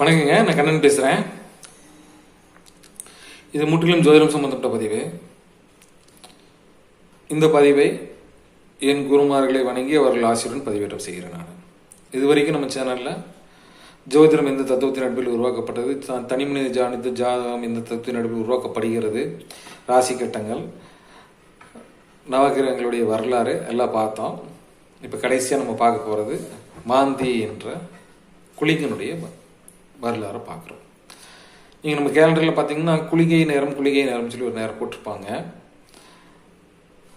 வணக்கங்க நான் கண்ணன் பேசுகிறேன் இது முற்றிலும் ஜோதிடம் சம்பந்தப்பட்ட பதிவு. இந்த பதிவை என் குருமார்களை வணங்கி அவர்கள் ஆசிரியருடன் பதிவேற்றம் செய்கிறேன் நான். இதுவரைக்கும் நம்ம சேனலில் ஜோதிடம் எந்த தத்துவத்தின் நடுவில் உருவாக்கப்பட்டது தனிமனித ஜானித்து ஜாதகம் எந்த தத்துவத்தின் நடுவில் உருவாக்கப்படுகிறது ராசி கட்டங்கள் நவகிரகங்களுடைய வரலாறு எல்லாம் பார்த்தோம். இப்போ கடைசியாக நம்ம பார்க்க போகிறது மாந்தி என்ற குளிகனுடைய வரலாறை பார்க்குறோம். நீங்கள் நம்ம கேலண்டரில் பார்த்தீங்கன்னா குளிகை நேரம் குளிகை நேரம் சொல்லி ஒரு நேரம் போட்டிருப்பாங்க.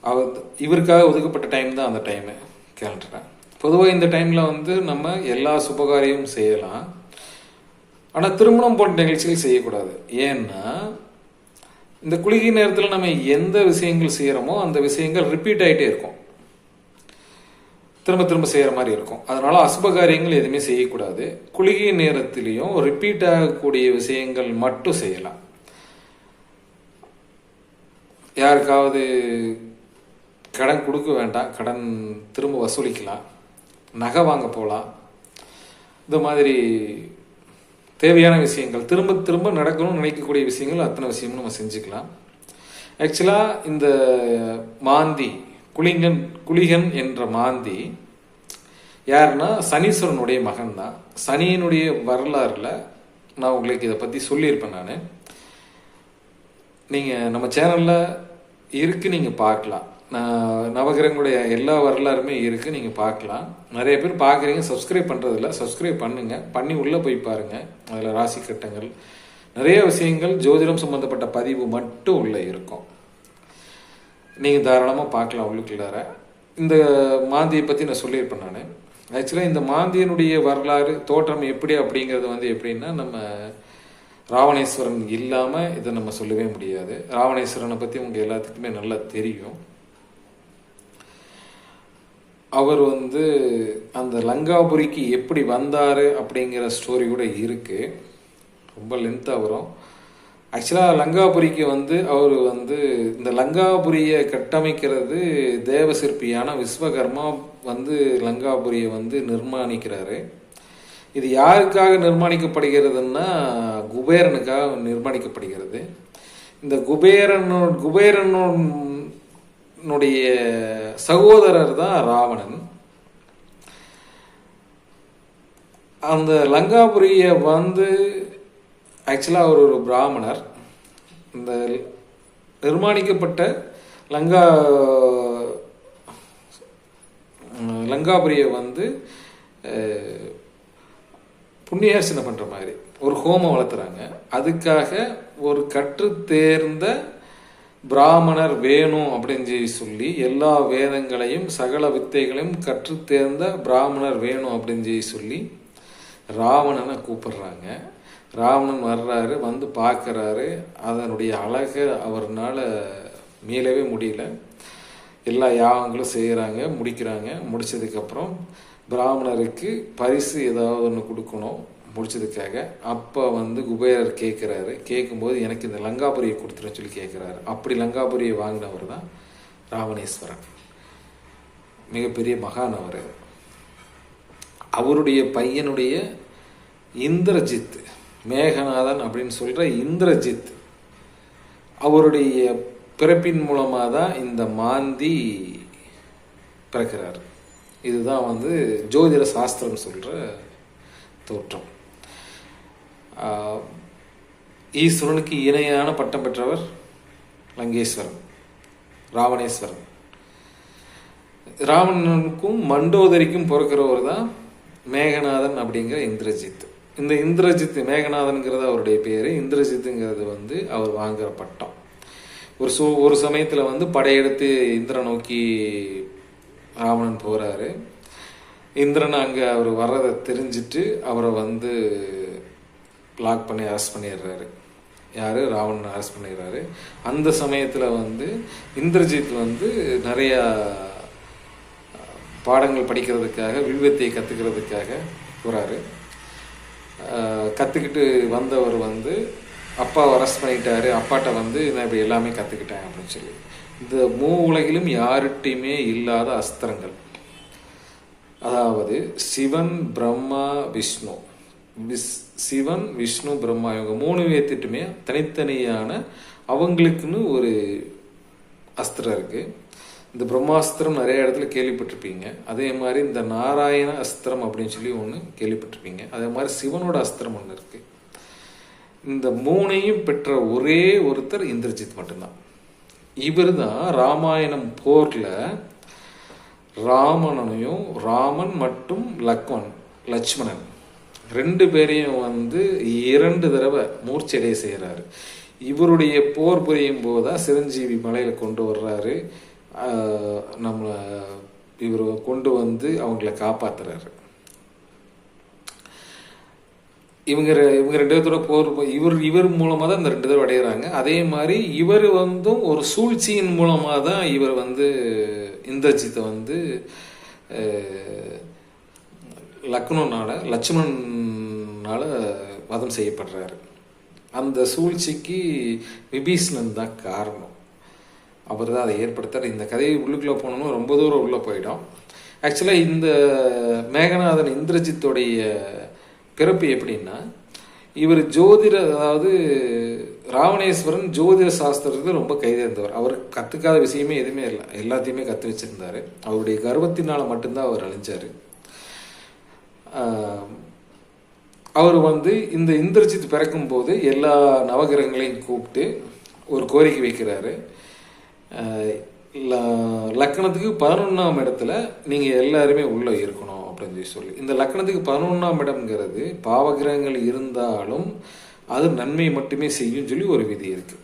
அவர் இவருக்காக ஒதுக்கப்பட்ட டைம் தான் அந்த டைமு கேலண்டரை பொதுவாக இந்த டைமில் வந்து நம்ம எல்லா சுபகாரியமும் செய்யலாம். ஆனால் திருமணம் போன்ற நிகழ்ச்சிகள் செய்யக்கூடாது. ஏன்னா இந்த குளிகை நேரத்தில் நம்ம எந்த விஷயங்கள் செய்கிறோமோ அந்த விஷயங்கள் ரிப்பீட் ஆகிட்டே இருக்கும். திரும்ப திரும்ப செய்கிற மாதிரி இருக்கும். அதனால அசுப காரியங்கள் எதுவுமே செய்யக்கூடாது. குளிகை நேரத்திலையும் ரிப்பீட் ஆகக்கூடிய விஷயங்கள் மட்டும் செய்யலாம். யாருக்காவது கடன் கொடுக்க வேண்டாம். கடன் திரும்ப வசூலிக்கலாம். நகை வாங்க போகலாம் இந்த மாதிரி தேவையான விஷயங்கள் திரும்ப திரும்ப நடக்கணும்னு நினைக்கக்கூடிய விஷயங்கள் அத்தனை விஷயமும் நம்ம செஞ்சுக்கலாம். ஆக்சுவலாக இந்த மாந்தி குளிங்கன் குளிகன் என்ற மாந்தி யாருன்னா சனீஸ்வரனுடைய மகன் தான் சனியினுடைய வரலாறுல நான் உங்களுக்கு இதை பற்றி சொல்லியிருப்பேன் நான். நீங்கள் நம்ம சேனலில் இருக்கு நீங்கள் பார்க்கலாம். நான் நவகிரகங்களுடைய எல்லா வரலாறுமே இருக்கு நீங்கள் பார்க்கலாம். நிறைய பேர் பார்க்குறீங்க சப்ஸ்கிரைப் பண்ணுறதில்ல சப்ஸ்கிரைப் பண்ணுங்க. பண்ணி உள்ளே போய் பாருங்க. அதில் ராசி கட்டங்கள். நிறைய விஷயங்கள் ஜோதிடம் சம்மந்தப்பட்ட பதிவு மட்டும் உள்ளே இருக்கும். நீங்கள் தாராளமாக பார்க்கலாம் உள்ளுக்குள்ளார. இந்த மாந்தியை பற்றி நான் சொல்லியிருப்பேன் நான். ஆக்சுவலாக இந்த மாந்தியனுடைய வரலாறு தோற்றம் எப்படி அப்படிங்கிறது வந்து எப்படின்னா நம்ம ராவணேஸ்வரன் இல்லாமல் இதை நம்ம சொல்லவே முடியாது. ராவணேஸ்வரனை பற்றி உங்கள் எல்லாத்துக்குமே நல்லா தெரியும். அவர் வந்து அந்த லங்காபுரிக்கு எப்படி வந்தார் அப்படிங்கிற ஸ்டோரி கூட இருக்குது ரொம்ப லென்த்தாக வரும். ஆக்சுவலாக லங்காபுரிக்கு வந்து அவர் வந்து இந்த லங்காபுரியை கட்டமைக்கிறது தேவ சிற்பியான விஸ்வகர்மா வந்து லங்காபுரியை வந்து நிர்மாணிக்கிறாரு. இது யாருக்காக நிர்மாணிக்கப்படுகிறதுன்னா குபேரனுக்காக நிர்மாணிக்கப்படுகிறது. இந்த குபேரனோ குபேரனுடைய சகோதரர் தான் ராவணன். அந்த லங்காபுரியை வந்து ஆக்சுவலாக அவர் ஒரு பிராமணர். இந்த நிர்மாணிக்கப்பட்ட லங்கா லங்காபுரியை வந்து அஹ், பண்ணுற மாதிரி ஒரு ஹோமம் வளர்த்துறாங்க. அதுக்காக ஒரு கற்று தேர்ந்த பிராமணர் வேணும் அப்படின்னு சொல்லி சொல்லி எல்லா வேதங்களையும் சகல வித்தைகளையும் கற்று தேர்ந்த பிராமணர் வேணும் அப்படின்னு சொல்லி சொல்லி ராவணனை கூப்பிடுறாங்க. ராவணன் வர்றாரு வந்து பார்க்குறாரு. அதனுடைய அழகை அவர்னால் மீளவே முடியல. எல்லா யாகங்களும் செய்கிறாங்க முடிக்கிறாங்க. முடிச்சதுக்கப்புறம் பிராமணருக்கு பரிசு ஏதாவது ஒன்று கொடுக்கணும் முடிச்சதுக்காக. அப்போ வந்து குபேரர் கேட்குறாரு கேட்கும்போது எனக்கு இந்த லங்காபுரியை கொடுத்துருன்னு சொல்லி கேட்குறாரு அப்படி லங்காபுரியை வாங்கினவர் தான் ராவணேஸ்வரன். மிகப்பெரிய மகான் அவர். அவருடைய பையனுடைய இந்திரஜித் மேகநாதன் அப்படின்னு சொல்கிற இந்திரஜித். அவருடைய பிறப்பின் மூலமாக தான் இந்த மாந்தி பிறக்கிறார். இதுதான் வந்து ஜோதிட சாஸ்திரம் சொல்கிற தோற்றம். ஈஸ்வரனுக்கு இணையான பட்டம் பெற்றவர் லங்கேஸ்வரன் ராவணேஸ்வரன். ராவணனுக்கும் மண்டோதரிக்கும் பிறக்கிறவர் தான் மேகநாதன் அப்படிங்கிற இந்திரஜித். இந்த இந்திரஜித் மேகநாதனுங்கிறது அவருடைய பேர். இந்திரஜித்துங்கிறது வந்து அவர் வாங்குகிற பட்டம். ஒரு சோ ஒரு சமயத்தில் வந்து படையெடுத்து இந்திரன் நோக்கி ராவணன் போகிறாரு இந்திரன் அங்கே அவர் வர்றதை தெரிஞ்சுட்டு அவரை வந்து லாக் பண்ணி அரெஸ்ட் பண்ணிடுறாரு. யார்? ராவணன் அரெஸ்ட் பண்ணிடுறாரு. அந்த சமயத்தில் வந்து இந்திரஜித் வந்து நிறையா பாடங்கள் படிக்கிறதுக்காக வில்வத்தை கற்றுக்கிறதுக்காக போகிறாரு கற்றுக்கிட்டு வந்தவர் வந்து அப்பாவை அரெஸ்ட் பண்ணிட்டாரு. அப்பாட்ட வந்து நான் இப்படி எல்லாமே கற்றுக்கிட்டேன் அப்படின்னு சொல்லி. இந்த மூ உலகிலும் யார்கிட்டையுமே இல்லாத அஸ்திரங்கள். அதாவது சிவன் பிரம்மா விஷ்ணு. விஸ் சிவன் விஷ்ணு பிரம்மா இவங்க மூணு பேர்த்திட்டுமே தனித்தனியான அவங்களுக்குன்னு ஒரு அஸ்திரம் இருக்குது இந்த பிரம்மாஸ்திரம் நிறைய இடத்துல கேள்விப்பட்டிருப்பீங்க. அதே மாதிரி இந்த நாராயண அஸ்திரம் அப்படின்னு சொல்லி ஒன்று கேள்விப்பட்டிருப்பீங்க. அதே மாதிரி சிவனோட அஸ்திரம் ஒன்று இருக்கு. இந்த மூணையும் பெற்ற ஒரே ஒருத்தர் இந்திரஜித் மட்டும்தான். இவர் தான் ராமாயணம் போரில் ராமணனையும் ராமன் மற்றும் லக்மன் லட்சுமணன் ரெண்டு பேரையும் வந்து இரண்டு தடவை மூர்ச்சடைய செய்கிறாரு இவருடைய போர் புரியும் போது தான் சிரஞ்சீவி மலையில் கொண்டு வர்றாரு. நம்மளை இவர் கொண்டு வந்து அவங்கள காப்பாற்றுறாரு இவங்க இவங்க ரெண்டு பேர்த்தோட போர் இவர் இவர் மூலமாக தான் இந்த ரெண்டு பேரும் அடையிறாங்க. அதே மாதிரி இவர் வந்தும் ஒரு சூழ்ச்சியின் மூலமாக தான் இவர் வந்து இந்திரஜித்தை வந்து லக்னோனால லட்சுமணனால வதம் செய்யப்படுறாரு. அந்த சூழ்ச்சிக்கு விபீஷ்ணன் தான் காரணம். அவர் தான் அதை ஏற்படுத்தார். இந்த கதையை உள்ளுக்குள்ளே போனோம்னா ரொம்ப தூரம் உள்ளே போயிடும். ஆக்சுவலாக இந்த மேகநாதன் இந்திரஜித்துடைய பிறப்பு எப்படின்னா இவர் ஜோதிட அதாவது ராவணேஸ்வரன் ஜோதிட சாஸ்திரத்துக்கு ரொம்ப கைதேர்ந்தவர். அவர் கற்றுக்காத விஷயமே எதுவுமே இல்லை. எல்லாத்தையுமே கற்று வச்சிருந்தாரு. அவருடைய கர்வத்தினால மட்டும்தான் அவர் அழிஞ்சார். அவர் வந்து இந்த இந்திரஜித் பிறக்கும்போது எல்லா நவகிரகங்களையும் கூப்பிட்டு ஒரு கோரிக்கை வைக்கிறாரு. லக்கணத்துக்கு லக்னத்துக்கு பதினொன்றாம் இடத்துல நீங்கள் எல்லாருமே உள்ளே இருக்கணும் அப்படின்னு சொல்லி சொல்லி. இந்த லக்னத்துக்கு பதினொன்றாம் இடம்ங்கிறது பாவகிரகங்கள் இருந்தாலும் அது நன்மை மட்டுமே செய்யும் சொல்லி ஒரு விதி இருக்குது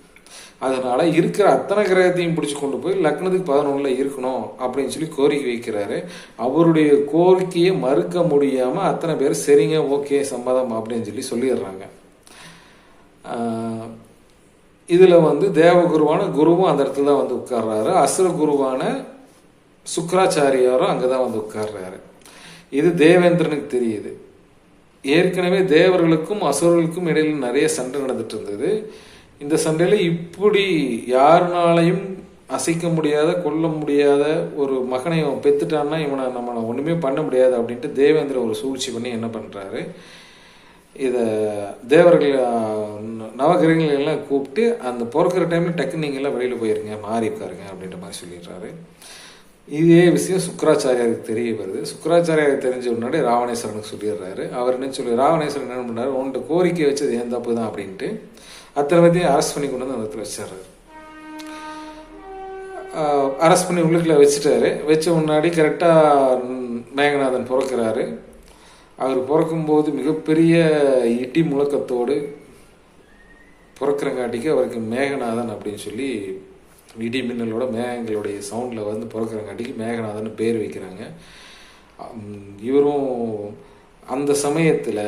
அதனால் இருக்கிற அத்தனை கிரகத்தையும் பிடிச்சி கொண்டு போய் லக்னத்துக்கு பதினொன்றில் இருக்கணும் அப்படின்னு சொல்லி கோரிக்கை வைக்கிறாரு. அவருடைய கோரிக்கையை மறுக்க முடியாமல் அத்தனை பேர் சரிங்க ஓகே சம்மதம் அப்படின்னு சொல்லி சொல்லிடுறாங்க. இதில் வந்து தேவகுருவான குருவும் அந்த இடத்துல தான் வந்து உட்கார்றாரு. அசுர குருவான சுக்கராச்சாரியாரும் அங்கதான் வந்து உட்கார்றாரு. இது தேவேந்திரனுக்கு தெரியுது. ஏற்கனவே தேவர்களுக்கும் அசுரர்களுக்கும் இடையில் நிறைய சண்டை நடந்துட்டு இருந்தது. இந்த சண்டையில் இப்படி யாருனாலையும் அசைக்க முடியாத கொல்ல முடியாத ஒரு மகனை இவன் பெத்துட்டான்னா இவனை நம்ம ஒன்றுமே பண்ண முடியாது அப்படின்ட்டு தேவேந்திர ஒரு சூழ்ச்சி பண்ணி என்ன பண்ணுறாரு இதை தேவர்கள் ஆஹ், எல்லாம் கூப்பிட்டு அந்த பிறக்கிற டைமில் டக்குன்னு நீங்கள்லாம் எல்லாம் போயிருங்க மாறி உட்காருங்க அப்படின்ற மாதிரி சொல்லிடுறாரு. இதே விஷயம் சுக்கராச்சாரியாருக்கு தெரிய வருது. சுக்கராச்சாரியாருக்கு தெரிஞ்ச முன்னாடி ராவணேஸ்வரனுக்கு சொல்லிடுறாரு. அவர் என்ன சொல்லி ராவணேஸ்வரன் என்ன பண்ணார்? உன்ட்டு கோரிக்கை வச்சது ஏன் தப்பு தான் அப்படின்ட்டு அத்தனை பேர்த்தையும் அரெஸ்ட் பண்ணி கொண்டு வந்து அந்த இடத்துல வச்சிடுறாரு. அரெஸ்ட் பண்ணி உள்ளுக்குள்ளே வச்சுட்டாரு. வச்ச முன்னாடி கரெக்டாக மேகநாதன் பிறக்கிறாரு. அவர் பிறக்கும்போது மிகப்பெரிய இடி முழக்கத்தோடு பிறக்கிறங்காட்டிக்கு அவருக்கு மேகநாதன் அப்படின்னு சொல்லி இடி மின்னலோட மேகங்களுடைய சவுண்டில் வந்து பிறக்கிறங்காட்டிக்கு மேகநாதன் பேர் வைக்கிறாங்க. இவரும் அந்த சமயத்தில்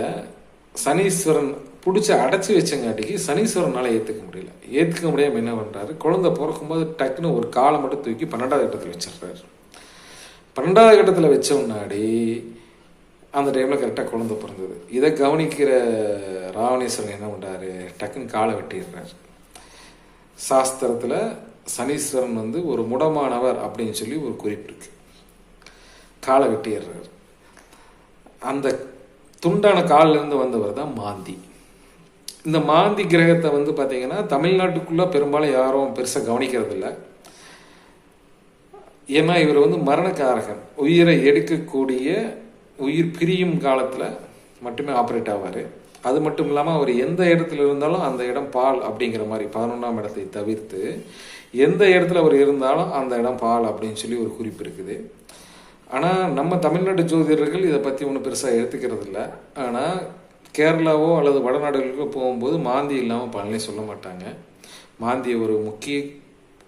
சனீஸ்வரன் பிடிச்சி அடைச்சி வச்சங்காட்டிக்கு சனீஸ்வரனால் ஏற்றுக்க முடியல. ஏற்றுக்க முடியாமல் என்ன பண்ணுறாரு குழந்தை பிறக்கும்போது டக்குன்னு ஒரு காலை மட்டும் தூக்கி பன்னெண்டாவது கட்டத்தில் வச்சிடுறாரு. பன்னெண்டாவது கட்டத்தில் வச்ச முன்னாடி அந்த டைமில் கரெக்டாக குழந்தை பிறந்தது. இதை கவனிக்கிற ராவணேஸ்வரன் என்ன பண்ணுறாரு டக்குன்னு காலை வெட்டிடுறாரு. சாஸ்திரத்தில் சனீஸ்வரன் வந்து ஒரு முடமானவர் அப்படின்னு சொல்லி ஒரு குறிப்பு இருக்கு. காலை வெட்டிடுறாரு. அந்த துண்டான காலிலிருந்து வந்தவர் தான் மாந்தி. இந்த மாந்தி கிரகத்தை வந்து பார்த்தீங்கன்னா தமிழ்நாட்டுக்குள்ளே பெரும்பாலும் யாரும் பெருசாக கவனிக்கிறதில்ல. ஏன்னா இவர் வந்து மரணக்காரகன். உயிரை எடுக்கக்கூடிய உயிர் பிரியும் காலத்தில் மட்டுமே ஆப்ரேட் ஆவார். அது மட்டும் இல்லாமல் அவர் எந்த இடத்துல இருந்தாலும் அந்த இடம் பால் அப்படிங்கிற மாதிரி பதினொன்றாம் இடத்தை தவிர்த்து எந்த இடத்துல அவர் இருந்தாலும் அந்த இடம் பால் அப்படின்னு சொல்லி ஒரு குறிப்பு இருக்குது. ஆனால் நம்ம தமிழ்நாட்டு ஜோதிடர்கள் இதை பற்றி ஒன்றும் பெருசாக எடுத்துக்கிறது இல்லை. ஆனால் கேரளாவோ அல்லது வடநாடுகளுக்கோ போகும்போது மாந்தி இல்லாமல் பலனே சொல்ல மாட்டாங்க. மாந்தியை ஒரு முக்கிய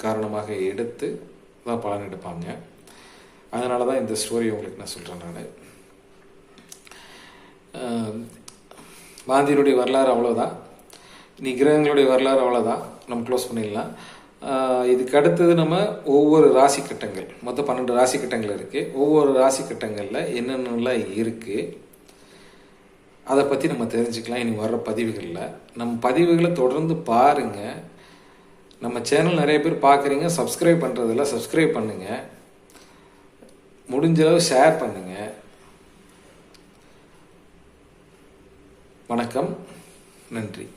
காரணமாக எடுத்து தான் பலன் எடுப்பாங்க. அதனால தான் இந்த ஸ்டோரி உங்களுக்கு நான் சொல்கிறேன் நான். மாந்தியினுடைய வரலாறு அவ்வளோதான் நீ கிரகங்களுடைய வரலாறு அவ்வளோதான் நம்ம க்ளோஸ் பண்ணிடலாம். இதுக்கு அடுத்தது நம்ம ஒவ்வொரு ராசி கட்டங்கள். மொத்தம் பன்னெண்டு ராசி கட்டங்கள் இருக்குது ஒவ்வொரு ராசி கட்டங்களில் என்னென்னலாம் இருக்குது அதை பற்றி நம்ம தெரிஞ்சுக்கலாம். இனி வர்ற பதிவுகளில். நம்ம பதிவுகளை தொடர்ந்து பாருங்கள் நம்ம சேனல் நிறைய பேர் பார்க்குறீங்க சப்ஸ்கிரைப் பண்ணுறதில்ல சப்ஸ்கிரைப் பண்ணுங்கள் முடிஞ்ச அளவு ஷேர் பண்ணுங்கள் வணக்கம். நன்றி.